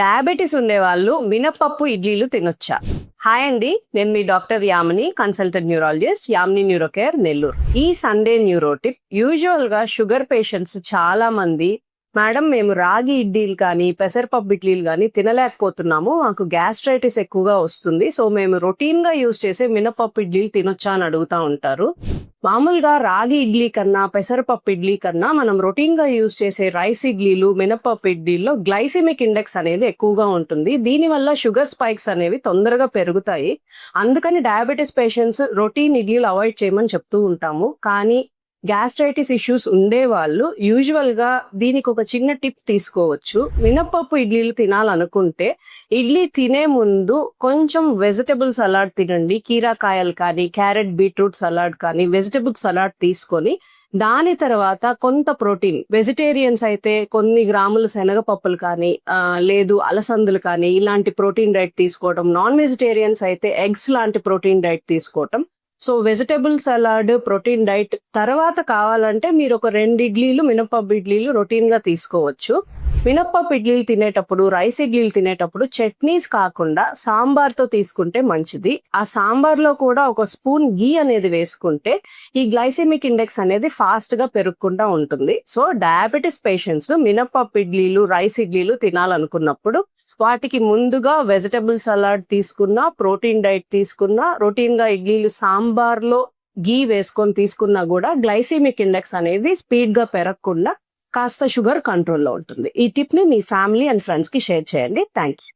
Diabetes ఉండే వాళ్ళు మినపప్పు ఇడ్లీలు తినొచ్చా? హాయ్ అండి నేను మీ doctor Yamini consultant neurologist Yamini Neurocare Nellore. ఈ సండే న్యూరోటిప్ యూజువల్గా షుగర్ పేషెంట్స్ చాలా మంది మేడం మేము రాగి ఇడ్లీలు కానీ పెసరపప్పు ఇడ్లీలు కానీ తినలేకపోతున్నాము. మాకు గ్యాస్ట్రైటిస్ ఎక్కువగా వస్తుంది. సో మేము రొటీన్గా యూజ్ చేసే మినపప్పు ఇడ్లీలు తినొచ్చా అని అడుగుతా ఉంటారు. మామూలుగా రాగి ఇడ్లీ కన్నా పెసరపప్పు ఇడ్లీ కన్నా మనం రొటీన్గా యూజ్ చేసే రైస్ ఇడ్లీలు మినపప్పు ఇడ్లీల్లో గ్లైసిమిక్ ఇండెక్స్ అనేది ఎక్కువగా ఉంటుంది. దీనివల్ల షుగర్ స్పైక్స్ అనేవి తొందరగా పెరుగుతాయి. అందుకని డయాబెటీస్ పేషెంట్స్ రొటీన్ ఇడ్లీలు అవాయిడ్ చేయమని చెప్తూ ఉంటాము. కానీ గ్యాస్ట్రైటిస్ ఇష్యూస్ ఉండే వాళ్ళు యూజువల్గా దీనికి ఒక చిన్న టిప్ తీసుకోవచ్చు. మినపప్పు ఇడ్లీలు తినాలనుకుంటే ఇడ్లీ తినే ముందు కొంచెం వెజిటబుల్ సలాడ్ తినండి. కీరాకాయలు కానీ క్యారెట్ బీట్రూట్ సలాడ్ కానీ వెజిటబుల్ సలాడ్ తీసుకొని దాని తర్వాత కొంత ప్రోటీన్ వెజిటేరియన్స్ అయితే కొన్ని గ్రాముల శనగపప్పులు కానీ లేదు అలసందులు కానీ ఇలాంటి ప్రోటీన్ డైట్ తీసుకోవటం నాన్ వెజిటేరియన్స్ అయితే ఎగ్స్ లాంటి ప్రోటీన్ డైట్ తీసుకోవటం so vegetable salad protein diet తర్వాత కావాలంటే మీరు ఒక రెండు ఇడ్లీలు మినపప్పు ఇడ్లీలు రొటీన్గా తీసుకోవచ్చు. మినప్పప్పు ఇడ్లీలు తినేటప్పుడు రైస్ ఇడ్లీలు తినేటప్పుడు చట్నీస్ కాకుండా సాంబార్తో తీసుకుంటే మంచిది. ఆ సాంబార్లో కూడా ఒక స్పూన్ గీ అనేది వేసుకుంటే ఈ గ్లైసెమిక్ ఇండెక్స్ అనేది ఫాస్ట్గా ఉంటుంది. సో డయాబెటీస్ పేషెంట్స్ మినప్పప్పు ఇడ్లీలు రైస్ ఇడ్లీలు తినాలనుకున్నప్పుడు వాటికి ముందుగా వెజిటబుల్ సలాడ్ తీసుకున్నా ప్రోటీన్ డైట్ తీసుకున్నా రొటీన్గా ఇడ్లీలు సాంబార్లో గీ వేసుకొని తీసుకున్నా కూడా గ్లైసెమిక్ ఇండెక్స్ అనేది స్పీడ్గా పెరగకుండా కాస్త షుగర్ కంట్రోల్లో ఉంటుంది. ఈ టిప్ని మీ ఫ్యామిలీ అండ్ ఫ్రెండ్స్కి షేర్ చేయండి. Thank you